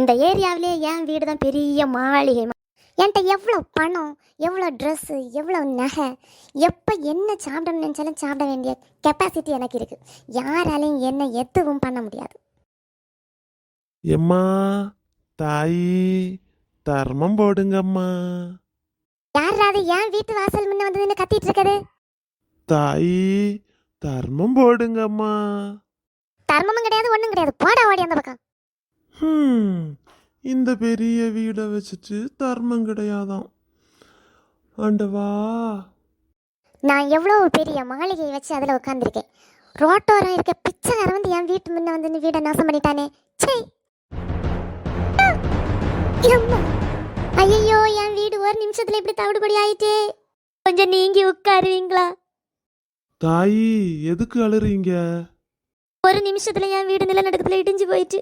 இந்த ஏரியாவிலே என் வீடு தான் பெரிய மாளிகை என்கிட்ட எவ்வளோ பணம் எவ்வளோ ட்ரெஸ்ஸு எவ்வளோ நகை எப்போ என்ன சாப்பிடணும்னு நினச்சாலும் சாப்பிட வேண்டிய கெப்பாசிட்டி எனக்கு இருக்குது யாராலையும் என்ன எதுவும் பண்ண முடியாது. எம்மா தாயி தர்மம் போடுங்கம்மா. யாராவது என் வீட்டு வாசல் முன்ன வந்து நின்று கத்திட்டு இருக்குது தாயி தர்மம் போடுங்கம்மா. தர்மமும் கிடையாது ஒன்றும் கிடையாது. போடா ஓடி அந்த பக்கம். ஹம், இந்த பெரிய வீடை வச்சுட்டு தர்மம் கிடையாதாம். ஆண்டவா. நான் எவ்வளோ பெரிய மாளிகையை வச்சு அதில் உட்காந்துருக்கேன் ரோட்டோரம் இருக்க பிச்சைக்காரன் வந்து என் வீட்டு முன்ன வந்து வீடை நாசம் பண்ணிட்டானே. சே ஐயோ என் வீடு ஒரு நிமிஷத்துல இப்படி தவிடுபடி ஆயிட்டே. கொஞ்சம் நீங்கி உட்காருவீங்களா? தாயி எதுக்கு அழுறீங்க? ஒரு நிமிஷத்துல என் வீடு நிலநடுக்கத்துல இடிஞ்சு போயிட்டு.